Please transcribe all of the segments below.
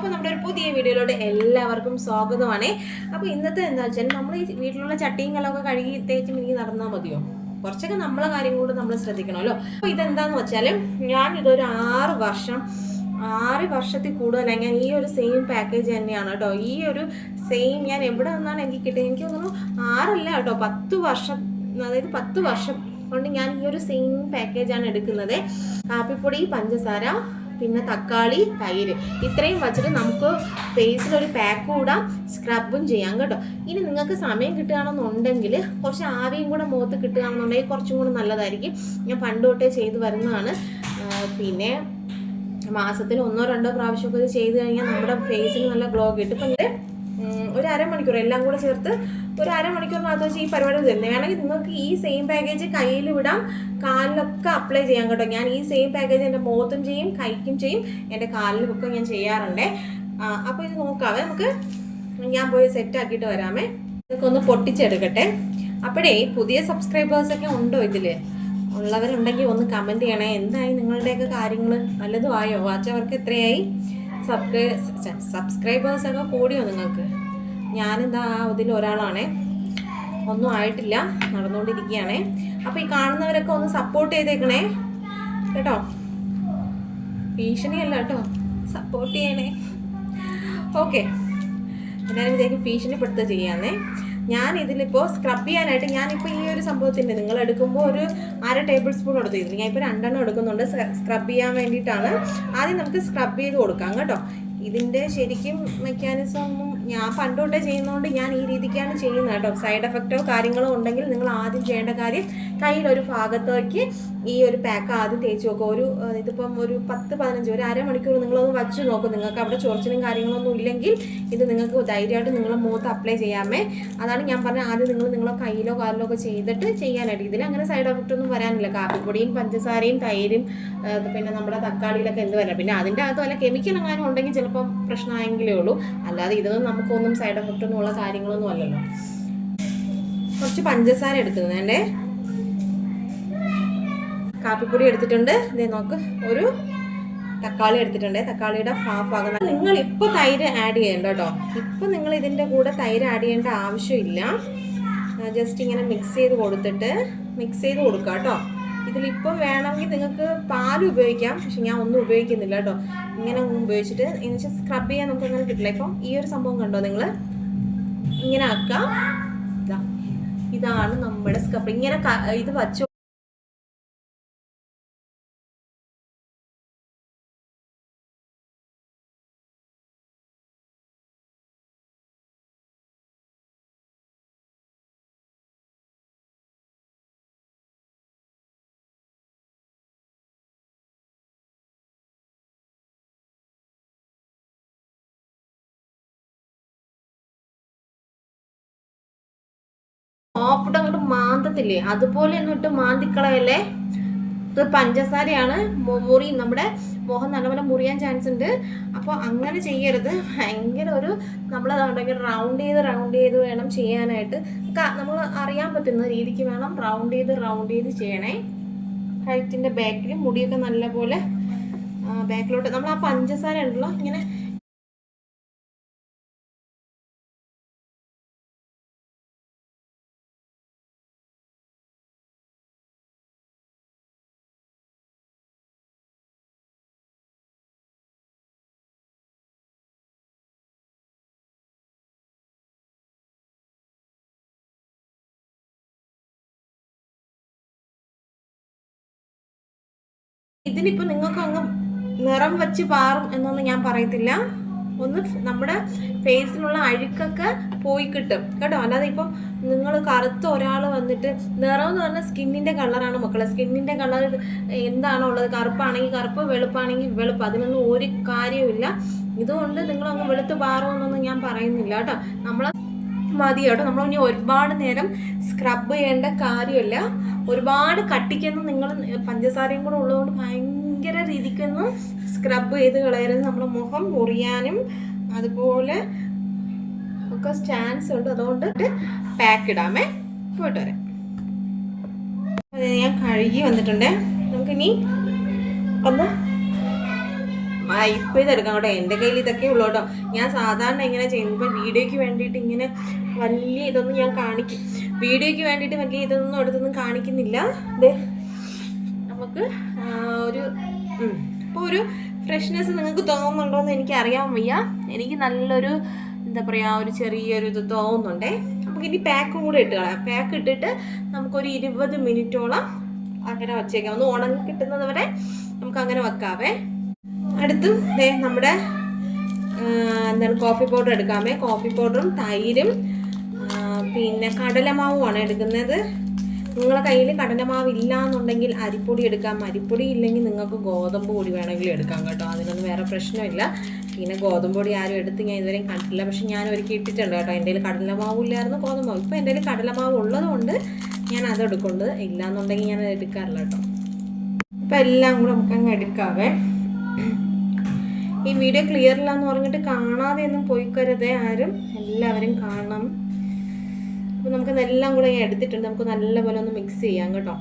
അപ്പോൾ നമ്മുടെ ഒരു പുതിയ വീഡിയോയിലോട്ട് എല്ലാവർക്കും സ്വാഗതമാണ്. അപ്പോൾ ഇന്നത്തെ എന്താ വെച്ചാൽ നമ്മൾ ഈ വീട്ടിലുള്ള ചട്ടിയും കളൊക്കെ കഴുകി തേച്ച് മിനിക്ക് നടന്നാൽ മതിയോ? കുറച്ചൊക്കെ നമ്മളെ കാര്യം കൂടെ നമ്മൾ ശ്രദ്ധിക്കണമല്ലോ അപ്പോൾ ഇതെന്താന്ന് വെച്ചാൽ ഞാൻ ഇതൊരു ആറ് വർഷം ആറ് വർഷത്തിൽ കൂടുതലായി ഞാൻ ഈ ഒരു സെയിം പാക്കേജ് തന്നെയാണ് കേട്ടോ. ഈ ഒരു സെയിം ഞാൻ എവിടെ നിന്നാണ് എനിക്ക് കിട്ടിയത്? എനിക്ക് തോന്നുന്നു ആറല്ല കേട്ടോ. പത്ത് വർഷം അതായത് പത്ത് വർഷം കൊണ്ട് ഞാൻ ഈ ഒരു സെയിം പാക്കേജാണ് എടുക്കുന്നത്. കാപ്പിപ്പൊടി പഞ്ചസാര പിന്നെ തക്കാളി തൈര്. ഇത്രയും വച്ചിട്ട് നമുക്ക് ഫേസിൽ ഒരു പാക്കും ഇടാം സ്ക്രബും ചെയ്യാം കേട്ടോ. ഇനി നിങ്ങൾക്ക് സമയം കിട്ടുകയാണെന്നുണ്ടെങ്കിൽ കുറച്ച് ആവിയും കൂടെ മുഖത്ത് കിട്ടുകയാണെന്നുണ്ടെങ്കിൽ കുറച്ചും കൂടെ നല്ലതായിരിക്കും. ഞാൻ പണ്ട് തൊട്ടേ ചെയ്തു വരുന്നതാണ്. പിന്നെ മാസത്തിൽ ഒന്നോ രണ്ടോ പ്രാവശ്യമൊക്കെ ഇത് ചെയ്ത് കഴിഞ്ഞാൽ നമ്മുടെ ഫേസിൽ നല്ല ഗ്ലോ കിട്ടും. ഇപ്പം ഒരു അരമണിക്കൂർ എല്ലാം കൂടെ ചേർത്ത് ഒരു അരമണിക്കൂറിനകത്ത് വെച്ച് ഈ പരിപാടി തരുന്നത് വേണമെങ്കിൽ നിങ്ങൾക്ക് ഈ സെയിം പാക്കേജ് കയ്യിൽ വിടാം. കാലിലൊക്കെ അപ്ലൈ ചെയ്യാം കേട്ടോ. ഞാൻ ഈ സെയിം പാക്കേജ് എന്റെ മുഖത്തും ചെയ്യും കൈക്കും ചെയ്യും. എന്റെ കാലിലുമൊക്കെ ഞാൻ ചെയ്യാറുണ്ട്. അപ്പോൾ ഇത് നോക്കാവേ നമുക്ക് ഞാൻ പോയി സെറ്റ് ആക്കിയിട്ട് വരാമേ. ഇതൊക്കെ ഒന്ന് പൊട്ടിച്ചെടുക്കട്ടെ. അപ്പോഴേ പുതിയ സബ്സ്ക്രൈബേഴ്സൊക്കെ ഉണ്ടോ ഇതിൽ ഉള്ളവരുണ്ടെങ്കിൽ ഒന്ന് കമന്റ് ചെയ്യണേ. എന്തായി നിങ്ങളുടെയൊക്കെ കാര്യങ്ങൾ വല്ലതും ആയോ? വാച്ചവർക്ക് എത്രയായി? സബ്സ്ക്രൈ സബ്സ്ക്രൈബേഴ്സൊക്കെ കൂടിയോ നിങ്ങൾക്ക്? ഞാനിതാ ഇതിൽ ഒരാളാണേ. ഒന്നും ആയിട്ടില്ല. നടന്നുകൊണ്ടിരിക്കുകയാണേ. അപ്പോൾ ഈ കാണുന്നവരൊക്കെ ഒന്ന് സപ്പോർട്ട് ചെയ്തേക്കണേ. കേട്ടോ? ഭീഷണിയല്ല കേട്ടോ. സപ്പോർട്ട് ചെയ്യണേ. ഓക്കെ വിചാരിക്കും ഭീഷണിപ്പെടുത്തുക ചെയ്യാന്നേ. ഞാൻ ഇതിലിപ്പോൾ സ്ക്രബ് ചെയ്യാനായിട്ട് ഞാനിപ്പോൾ ഈ ഒരു സംഭവത്തിന്റെ നിങ്ങൾ എടുക്കുമ്പോൾ ഒരു അര ടേബിൾ സ്പൂൺ എടുത്തിരുന്നു ഞാൻ ഇപ്പോൾ രണ്ടെണ്ണം എടുക്കുന്നുണ്ട്. സ്ക്രബ് ചെയ്യാൻ വേണ്ടിയിട്ടാണ്. ആദ്യം നമുക്ക് സ്ക്രബ് ചെയ്ത് കൊടുക്കാം കേട്ടോ. ഇതിന്റെ ശരിക്കും മെക്കാനിസം ഒന്നും ഞാൻ പണ്ടുകൊണ്ടേ ചെയ്യുന്നതുകൊണ്ട് ഞാൻ ഈ രീതിക്കാണ് ചെയ്യുന്നത് കേട്ടോ. സൈഡ് എഫക്റ്റോ കാര്യങ്ങളോ ഉണ്ടെങ്കിൽ നിങ്ങൾ ആദ്യം ചെയ്യേണ്ട കാര്യം കയ്യിലൊരു ഭാഗത്തേക്ക് ഈ ഒരു പാക്ക് ആദ്യം തേച്ച് നോക്കുക. ഒരു ഇതിപ്പം ഒരു പത്ത് പതിനഞ്ച് ഒരു അരമണിക്കൂർ നിങ്ങളൊന്ന് വച്ച് നോക്കും. നിങ്ങൾക്ക് അവിടെ ചൊറിച്ചിലും കാര്യങ്ങളൊന്നും ഇല്ലെങ്കിൽ ഇത് നിങ്ങൾക്ക് ധൈര്യമായിട്ട് നിങ്ങളെ മുഖത്ത് അപ്ലൈ ചെയ്യാമേ. അതാണ് ഞാൻ പറഞ്ഞത് ആദ്യം നിങ്ങൾ നിങ്ങളെ കയ്യിലോ കാലിലോ ഒക്കെ ചെയ്തിട്ട് ചെയ്യാനായിട്ട്. ഇതിൽ അങ്ങനെ സൈഡ് എഫക്റ്റ് ഒന്നും വരാനില്ല. കാപ്പിപ്പൊടിയും പഞ്ചസാരയും തൈരും പിന്നെ നമ്മുടെ തക്കാളിയിലൊക്കെ എന്ത് വരാം. പിന്നെ അതിന്റെ അകത്ത് വല്ല കെമിക്കൽ എങ്ങാനും ഉണ്ടെങ്കിൽ ചിലപ്പം പ്രശ്നമായെങ്കിലേ ഉള്ളൂ. അല്ലാതെ ഇതൊന്നും നമുക്കൊന്നും സൈഡ് എഫക്റ്റ് ഒന്നും ഉള്ള കാര്യങ്ങളൊന്നും അല്ലല്ലോ. കുറച്ച് പഞ്ചസാര എടുക്കുന്നതിന്റെ കാപ്പിപ്പൊടി എടുത്തിട്ടുണ്ട്. ഇതേ നോക്ക് ഒരു തക്കാളി എടുത്തിട്ടുണ്ട്. തക്കാളിയുടെ ഹാഫ് ആകുന്ന നിങ്ങൾ ഇപ്പൊ തൈര് ആഡ് ചെയ്യണ്ട കേട്ടോ. ഇപ്പൊ നിങ്ങൾ ഇതിന്റെ കൂടെ തൈര് ആഡ് ചെയ്യേണ്ട ആവശ്യമില്ല. ജസ്റ്റ് ഇങ്ങനെ മിക്സ് ചെയ്ത് കൊടുത്തിട്ട് മിക്സ് ചെയ്ത് കൊടുക്കുക കേട്ടോ. ഇതിലിപ്പം വേണമെങ്കിൽ നിങ്ങൾക്ക് പാൽ ഉപയോഗിക്കാം. പക്ഷെ ഞാൻ ഒന്നും ഉപയോഗിക്കുന്നില്ല കേട്ടോ. ഇങ്ങനെ ഒന്നും ഉപയോഗിച്ചിട്ട് എന്നുവെച്ചാൽ സ്ക്രബ് ചെയ്യാൻ നമുക്ക് അങ്ങനെ കിട്ടില്ല. ഇപ്പം ഈ ഒരു സംഭവം കണ്ടോ നിങ്ങൾ ഇങ്ങനെ ആക്കാം. ഇതാ ഇതാണ് നമ്മുടെ സ്ക്രബ് ഇങ്ങനെ ഇത് വച്ചു സോപ്പിട്ട് അങ്ങോട്ട് മാന്തത്തില്ലേ അതുപോലെ എന്നിട്ട് മാന്തിക്കളയല്ലേ? ഇത് പഞ്ചസാരയാണ്. മുറി നമ്മുടെ മുഖം നല്ലപോലെ മുറിയാൻ ചാൻസ് ഉണ്ട്. അപ്പോൾ അങ്ങനെ ചെയ്യരുത്. ഭയങ്കര ഒരു നമ്മൾ അതുണ്ടെങ്കിൽ റൗണ്ട് ചെയ്ത് റൗണ്ട് ചെയ്ത് വേണം ചെയ്യാനായിട്ട്. നമ്മൾ അറിയാൻ പറ്റുന്ന രീതിക്ക് വേണം റൗണ്ട് ചെയ്ത് റൗണ്ട് ചെയ്ത് ചെയ്യണേ. കഴുത്തിന്റെ ബാക്കിൽ മുടിയൊക്കെ നല്ലപോലെ ബാക്കിലോട്ട് നമ്മൾ ആ പഞ്ചസാര ഉണ്ടല്ലോ ഇങ്ങനെ ഇതിനിപ്പോൾ നിങ്ങൾക്ക് അങ്ങ് നിറം വെച്ച് പാറും എന്നൊന്നും ഞാൻ പറയത്തില്ല. ഒന്ന് നമ്മുടെ ഫേസിലുള്ള അഴുക്കൊക്കെ പോയി കിട്ടും. കേട്ടോ? അല്ലാതെ ഇപ്പം നിങ്ങൾ കറുത്ത ഒരാൾ വന്നിട്ട് നിറം എന്ന് പറഞ്ഞാൽ സ്കിന്നിന്റെ കളറാണ് മക്കളെ. സ്കിന്നിന്റെ കളർ എന്താണോ ഉള്ളത്? കറുപ്പാണെങ്കിൽ കറുപ്പ് വെളുപ്പാണെങ്കിൽ വെളുപ്പ്. അതിനൊന്നും ഒരു കാര്യവുമില്ല. ഇതുകൊണ്ട് നിങ്ങളങ്ങ് വെളുത്ത് പാറുമെന്നൊന്നും ഞാൻ പറയുന്നില്ല. കേട്ടോ? നമ്മൾ മതി കേട്ടോ. നമ്മൾ ഇനി ഒരുപാട് നേരം സ്ക്രബ് ചെയ്യേണ്ട കാര്യമില്ല. ഒരുപാട് കട്ടിക്കൊന്നും നിങ്ങൾ പഞ്ചസാരയും കൂടെ ഉള്ളതുകൊണ്ട് ഭയങ്കര രീതിക്കൊന്നും സ്ക്രബ് ചെയ്ത് കളയരുത്. നമ്മൾ മുഖം മുറിയാനും അതുപോലെ ഒക്കെ ചാൻസ് ഉണ്ട്. അതുകൊണ്ട് പാക്ക് ഇടാമേ. പോയിട്ട് വരാം. ഞാൻ കഴുകി വന്നിട്ടുണ്ടേ. നമുക്കിനി ഒന്ന് വൈപ്പ് ചെയ്തെടുക്കാം കേട്ടോ. എന്റെ കയ്യിൽ ഇതൊക്കെ ഉള്ളൂ കേട്ടോ. ഞാൻ സാധാരണ ഇങ്ങനെ ചെയ്യുമ്പോൾ വീഡിയോയ്ക്ക് വേണ്ടിയിട്ട് ഇങ്ങനെ വലിയ ഇതൊന്നും ഞാൻ കാണിക്കും. വീഡിയോയ്ക്ക് വേണ്ടിയിട്ട് വലിയ ഇതൊന്നും അടുത്തൊന്നും കാണിക്കുന്നില്ല. ദേ നമുക്ക് ഒരു ഇപ്പോൾ ഒരു ഫ്രഷ്നെസ് നിങ്ങൾക്ക് തോന്നുന്നുണ്ടോ എന്ന് എനിക്ക് അറിയാൻ വയ്യ. എനിക്ക് നല്ലൊരു എന്താ പറയുക ഒരു ചെറിയൊരു ഇത് തോന്നുന്നുണ്ടേ. നമുക്ക് ഇനി പാക്കും കൂടെ ഇട്ട് കളയാം. പാക്ക് ഇട്ടിട്ട് നമുക്കൊരു ഇരുപത് മിനിറ്റോളം അങ്ങനെ വച്ചേക്കാം. ഒന്ന് ഉണങ്ങി കിട്ടുന്നത് വരെ നമുക്ക് അങ്ങനെ വെക്കാവേ. അടുത്തും ദേ നമ്മുടെ എന്താണ് കോഫി പൗഡർ എടുക്കാമേ. കോഫി പൗഡറും തൈരും പിന്നെ കടലമാവുമാണ് എടുക്കുന്നത്. നിങ്ങളെ കയ്യിൽ കടലമാവ് ഇല്ല എന്നുണ്ടെങ്കിൽ അരിപ്പൊടി എടുക്കാം. അരിപ്പൊടി ഇല്ലെങ്കിൽ നിങ്ങൾക്ക് ഗോതമ്പ് പൊടി വേണമെങ്കിലും എടുക്കാം കേട്ടോ. അതിനൊന്നും വേറെ പ്രശ്നമില്ല. പിന്നെ ഗോതമ്പ് പൊടി ആരും എടുത്ത് ഞാൻ ഇതുവരെയും കണ്ടിട്ടില്ല. പക്ഷെ ഞാൻ ഒരുക്കി ഇട്ടിട്ടുണ്ട് കേട്ടോ. എന്റെ കയ്യിൽ കടലമാവ് ഇല്ലായിരുന്നു ഗോതമ്പാവ് ഇപ്പം എന്റെ കയ്യിൽ കടലമാവ് ഉള്ളതുകൊണ്ട് ഞാൻ അത് എടുക്കുന്നത് ഇല്ല എന്നുണ്ടെങ്കിൽ ഞാൻ എടുക്കാറില്ല കേട്ടോ. ഇപ്പം എല്ലാം കൂടെ നമുക്കങ്ങ് എടുക്കാവേ. ഈ വീഡിയോ ക്ലിയർ ഇല്ല എന്ന് പറഞ്ഞിട്ട് കാണാതെ ഒന്നും പോയിക്കരുതേ ആരും. എല്ലാവരും കാണണം. അപ്പോൾ നമുക്ക് എല്ലാം കൂടെ എടുത്തിട്ടുണ്ട് നമുക്ക് നല്ലപോലെ ഒന്ന് മിക്സ് ചെയ്യാം കേട്ടോ.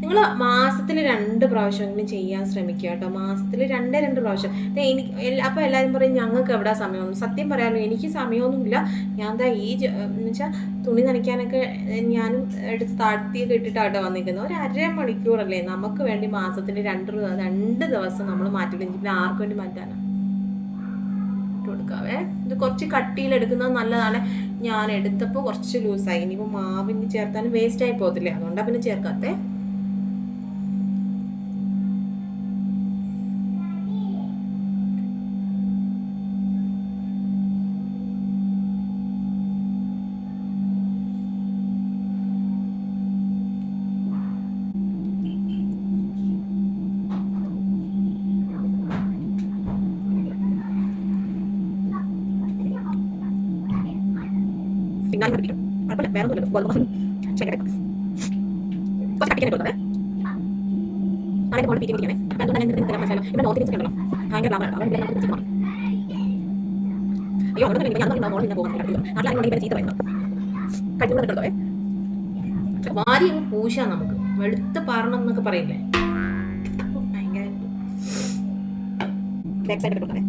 നിങ്ങൾ മാസത്തിൽ രണ്ട് പ്രാവശ്യമെങ്കിലും ചെയ്യാൻ ശ്രമിക്കുക കേട്ടോ. മാസത്തിൽ രണ്ടേ രണ്ട് പ്രാവശ്യം. എനിക്ക് അപ്പോൾ എല്ലാവരും പറയും ഞങ്ങൾക്ക് എവിടെ സമയമൊന്നും സത്യം പറയാമല്ലോ എനിക്ക് സമയമൊന്നുമില്ല. ഞാൻ എന്താ ഈ എന്ന് വെച്ചാൽ തുണി നനയ്ക്കാനൊക്കെ ഞാനും എടുത്ത് താഴ്ത്തിയൊക്കെ ഇട്ടിട്ടാട്ടോ വന്നിരിക്കുന്നത്. ഒരു അര മണിക്കൂറല്ലേ? നമുക്ക് വേണ്ടി മാസത്തിൽ രണ്ട് രണ്ട് ദിവസം നമ്മൾ മാറ്റില്ലെങ്കിൽ പിന്നെ ആർക്ക് വേണ്ടി മാറ്റാനാണ് കൊടുക്കാവേ. ഇത് കുറച്ച് കട്ടിയിലെടുക്കുന്നത് നല്ലതാണ്. ഞാൻ എടുത്തപ്പോൾ കുറച്ച് ലൂസായി. ഇനിയിപ്പോൾ മാവിന് ചേർത്താനും വേസ്റ്റ് ആയി പോകത്തില്ലേ? അതുകൊണ്ടാണ് പിന്നെ ചേർക്കാത്തേ. വേറെ ഒന്നുമില്ല ഗോതമ്പ് ശരിയാ കുറച്ച് കട്ടിക്കാൻ കൊടുത്തേ അങ്ങനെ കൊണ്ട് പിരിക്കണേ അതുകൊണ്ട് തന്നെ ഗരം മസാല ഇവിടെ നോർത്ത് ഇന്ത്യൻ ഉണ്ടല്ലോ ഭയങ്കര ലാഭമാണ് അവൻ ഇവിടെ നമുക്ക് ചിക്കൻ അയ്യോ അവിടെ ഞാൻ പറഞ്ഞ മോളിൽ നിന്ന് പോകുന്നത് അങ്ങനെ ഇവിടെ ചീത്ത പറയുന്നത് കട്ടികൾ കിട്ടുന്നതേ വാരി പൂശാ നമുക്ക് വെളുത്ത് പാറണം എന്നൊക്കെ പറയില്ലേ ഭയങ്കര ബാക്ക് സൈഡ് കൊടുത്തേ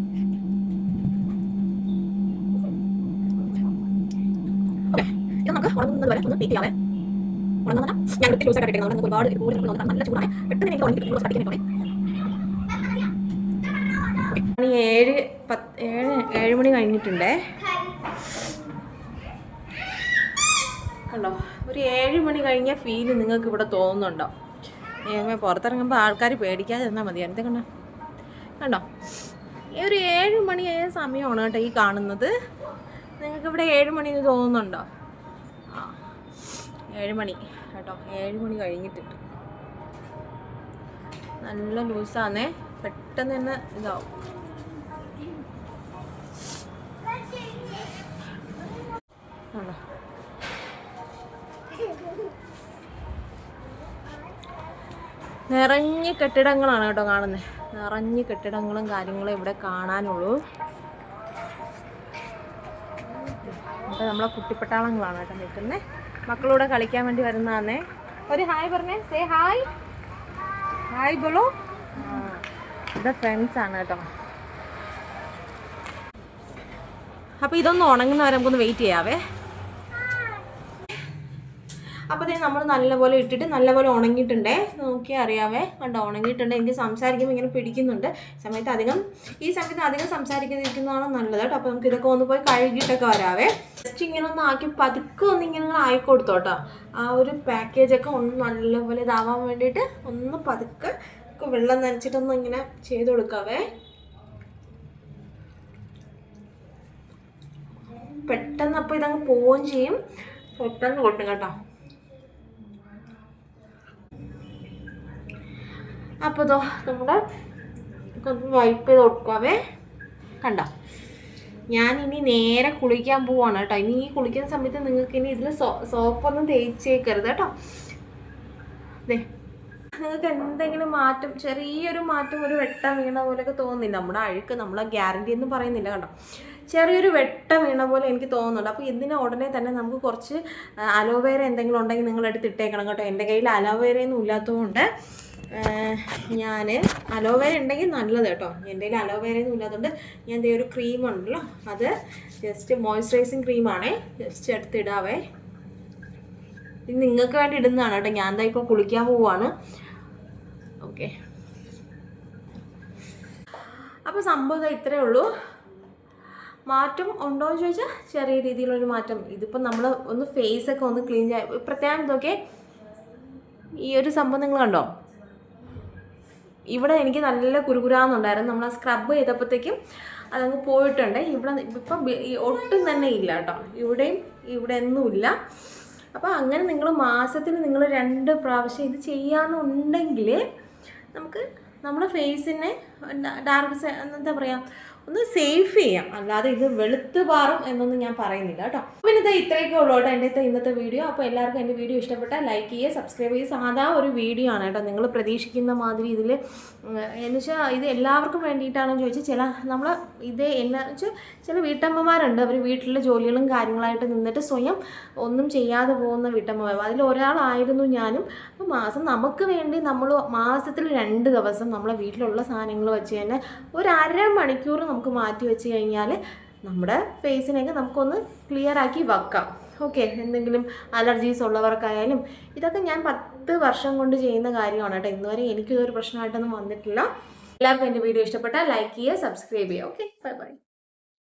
ഉണങ്ങുന്നത് വരെ ഒന്ന് ചെയ്യാവേ ഉണങ്ങുന്ന ഞാൻ ഒത്തിരി ലൂസായിട്ട് നമുക്ക് ഒരുപാട് കൂടുതൽ നമുക്ക് നല്ല ചൂടാണ്. പെട്ടെന്ന് എനിക്ക് ഉണങ്ങി കിട്ടും. കട്ടിക്കാൻ മണി ഏഴ് പത്ത് ഏഴ് ഏഴ് മണി കഴിഞ്ഞിട്ടുണ്ടേ. കണ്ടോ? ഒരു ഏഴ് മണി കഴിഞ്ഞ ഫീൽ നിങ്ങൾക്ക് ഇവിടെ തോന്നുന്നുണ്ടോ? പുറത്തിറങ്ങുമ്പോൾ ആൾക്കാർ പേടിക്കാതെ നിന്നാൽ മതി. എന്താ കണ്ടോ? കണ്ടോ? ഈ ഒരു ഏഴ് മണിയായ സമയമാണ് കേട്ടോ ഈ കാണുന്നത്. നിങ്ങൾക്ക് ഇവിടെ ഏഴ് മണി എന്ന് തോന്നുന്നുണ്ടോ? ഏഴ് മണി കേട്ടോ. ഏഴ് മണി കഴിഞ്ഞിട്ട് നല്ല ലൂസാന്നേ. പെട്ടെന്ന് തന്നെ ഇതാവും. ആണോ? നിറഞ്ഞ കെട്ടിടങ്ങളാണ് കേട്ടോ കാണുന്നത് നിറഞ്ഞ കെട്ടിടങ്ങളും കാര്യങ്ങളും ഇവിടെ കാണാനുള്ളൂ. അപ്പോൾ നമ്മളെ കുട്ടിപ്പട്ടാളങ്ങളാണ് കേട്ടോ നിൽക്കുന്നത് മക്കളൂടെ കളിക്കാൻ വേണ്ടി വരുന്നതാന്നേ. ഒരു ഹായ് പറഞ്ഞേ. സേ ഹായ് ഹായ് ബോളോ. ഇവിടെ ഫ്രണ്ട്സ് ആണ് കേട്ടോ. അപ്പോൾ ഇതൊന്ന് ഉണങ്ങുന്നവരെ നമുക്കൊന്ന് വെയിറ്റ് ചെയ്യാവേ. ദേ നമ്മൾ നല്ലപോലെ ഇട്ടിട്ട് നല്ലപോലെ ഉണങ്ങിയിട്ടുണ്ടേ. നോക്കി അറിയാവേ. കണ്ടോ ഉണങ്ങിയിട്ടുണ്ട്. എനിക്ക് സംസാരിക്കുമ്പോൾ ഇങ്ങനെ പിടിക്കുന്നുണ്ട്. സമയത്ത് അധികം ഈ സമയത്ത് അധികം സംസാരിക്കാതിരിക്കുന്നതാണ് നല്ലത് കേട്ടോ. അപ്പോൾ നമുക്ക് ഇതൊക്കെ ഒന്ന് പോയി കഴുകിയിട്ടൊക്കെ വരാവേ. ജസ്റ്റ് ഇങ്ങനെ ഒന്ന് ആക്കി പതുക്കെ ഒന്ന് ഇങ്ങനെ ആയി കൊടുത്തോട്ടോ ആ ഒരു പാക്കേജൊക്കെ ഒന്ന് നല്ലപോലെ ഇതാവാൻ വേണ്ടിയിട്ട് ഒന്ന് പതുക്കെ വെള്ളം നനച്ചിട്ടൊന്ന് ഇങ്ങനെ ചെയ്ത് കൊടുക്കാവേ. പെട്ടെന്ന് അപ്പോൾ ഇതങ്ങ് പോവുകയും ചെയ്യും. പെട്ടെന്ന് കൊട്ടും കേട്ടോ. അപ്പോൾ ഇതോ നമ്മുടെ വൈപ്പ് ചെയ്ത് കൊടുക്കാവേ കണ്ട? ഇനി നേരെ കുളിക്കാൻ പോവാണ് കേട്ടോ. ഇനി ഈ കുളിക്കുന്ന സമയത്ത് നിങ്ങൾക്ക് ഇനി ഇതിൽ സോപ്പൊന്നും തേച്ചേക്കരുത് കേട്ടോ. അതെ നിങ്ങൾക്ക് എന്തെങ്കിലും മാറ്റം ചെറിയൊരു മാറ്റം ഒരു വെട്ടം വീണ പോലെയൊക്കെ തോന്നുന്നില്ല. നമ്മുടെ അഴുക്ക് നമ്മളെ ഗ്യാരണ്ടി എന്ന് പറയുന്നില്ല കണ്ടോ. ചെറിയൊരു വെട്ടം വീണ പോലെ എനിക്ക് തോന്നുന്നുണ്ട്. അപ്പോൾ ഇതിന് ഉടനെ തന്നെ നമുക്ക് കുറച്ച് അലോവേര എന്തെങ്കിലും ഉണ്ടെങ്കിൽ നിങ്ങൾ എടുത്തിട്ടേക്കണം കേട്ടോ. എന്റെ കയ്യിൽ അലോവേരയൊന്നും ഇല്ലാത്തതുകൊണ്ട് ഞാൻ അലോവേര ഉണ്ടെങ്കിൽ നല്ലത് കേട്ടോ. എന്റെ കയ്യിൽ അലോവേരയൊന്നും ഇല്ലാത്തതുകൊണ്ട് ഞാൻ ദേ ഒരു ക്രീം ഉണ്ടല്ലോ അത് ജസ്റ്റ് മോയ്സ്ചറൈസിങ് ക്രീമാണേ ജസ്റ്റ് എടുത്തിടാവേ. ഇത് നിങ്ങൾക്ക് വേണ്ടി ഇടുന്നതാണ് കേട്ടോ. ഞാൻ എന്താ ഇപ്പോൾ കുളിക്കാൻ പോവാണ്. ഓക്കെ. അപ്പോൾ സംഭവം ഇത്രയേ ഉള്ളൂ. മാറ്റം ഉണ്ടോ എന്ന് ചോദിച്ചാൽ ചെറിയ രീതിയിലൊരു മാറ്റം. ഇതിപ്പോൾ നമ്മൾ ഒന്ന് ഫേസൊക്കെ ഒന്ന് ക്ലീൻ ചെയ്യാൻ പ്രത്യേകം ഇതൊക്കെ ഈ ഒരു സംഭവം നിങ്ങൾ കണ്ടോ? ഇവിടെ എനിക്ക് നല്ല കുരുകുരാന്നുണ്ടായിരുന്നു. നമ്മൾ ആ സ്ക്രബ് ചെയ്തപ്പോഴത്തേക്കും അതങ്ങ് പോയിട്ടുണ്ട്. ഇവിടെ ഇപ്പം ഒട്ടും തന്നെ ഇല്ല കേട്ടോ. ഇവിടെയും ഇവിടെ ഒന്നുമില്ല അപ്പോൾ അങ്ങനെ നിങ്ങൾ മാസത്തിൽ നിങ്ങൾ രണ്ട് പ്രാവശ്യം ഇത് ചെയ്യാമെന്നുണ്ടെങ്കിൽ നമുക്ക് നമ്മുടെ ഫേസിനെ ഡാർക്ക് എന്താ പറയുക ഒന്ന് സേഫ് ചെയ്യാം. അല്ലാതെ ഇത് വെളുത്ത് പാറും എന്നൊന്നും ഞാൻ പറയുന്നില്ല കേട്ടോ. പിന്നെ ഇത് ഇത്രയൊക്കെ ഉള്ളൂ കേട്ടോ എന്റെ ഇന്നത്തെ ഇന്നത്തെ വീഡിയോ അപ്പോൾ എല്ലാവർക്കും എന്റെ വീഡിയോ ഇഷ്ടപ്പെട്ടാൽ ലൈക്ക് ചെയ്യുക സബ്സ്ക്രൈബ് ചെയ്യുക. സാധാ ഒരു വീഡിയോ ആണ് കേട്ടോ നിങ്ങൾ പ്രതീക്ഷിക്കുന്ന മാതിരി ഇതിൽ എന്ന് വെച്ചാൽ ഇത് എല്ലാവർക്കും വേണ്ടിയിട്ടാണെന്ന് ചോദിച്ചാൽ ചില നമ്മൾ ഇത് എല്ലാ വെച്ചാൽ ചില വീട്ടമ്മമാരുണ്ട്. അവർ വീട്ടിലെ ജോലികളും കാര്യങ്ങളായിട്ട് നിന്നിട്ട് സ്വയം ഒന്നും ചെയ്യാതെ പോകുന്ന വീട്ടമ്മമാർ അതിൽ ഒരാളായിരുന്നു ഞാനും. അപ്പോൾ മാസം നമുക്ക് വേണ്ടി നമ്മൾ മാസത്തിൽ രണ്ട് ദിവസം നമ്മളെ വീട്ടിലുള്ള സാധനങ്ങൾ വെച്ച് തന്നെ ഒരു അര മണിക്കൂർ നമുക്ക് മാറ്റി വെച്ച് കഴിഞ്ഞാൽ നമ്മുടെ ഫേസിനെയൊക്കെ നമുക്കൊന്ന് ക്ലിയർ ആക്കി വെക്കാം. ഓക്കെ എന്തെങ്കിലും അലർജീസ് ഉള്ളവർക്കായാലും ഇതൊക്കെ ഞാൻ പത്ത് വർഷം കൊണ്ട് ചെയ്യുന്ന കാര്യമാണ് കേട്ടോ. ഇന്നുവരെ എനിക്കിതൊരു പ്രശ്നമായിട്ടൊന്നും വന്നിട്ടില്ല. എല്ലാവർക്കും എന്റെ വീഡിയോ ഇഷ്ടപ്പെട്ടാൽ ലൈക്ക് ചെയ്യുക സബ്സ്ക്രൈബ് ചെയ്യുക. Okay bye bye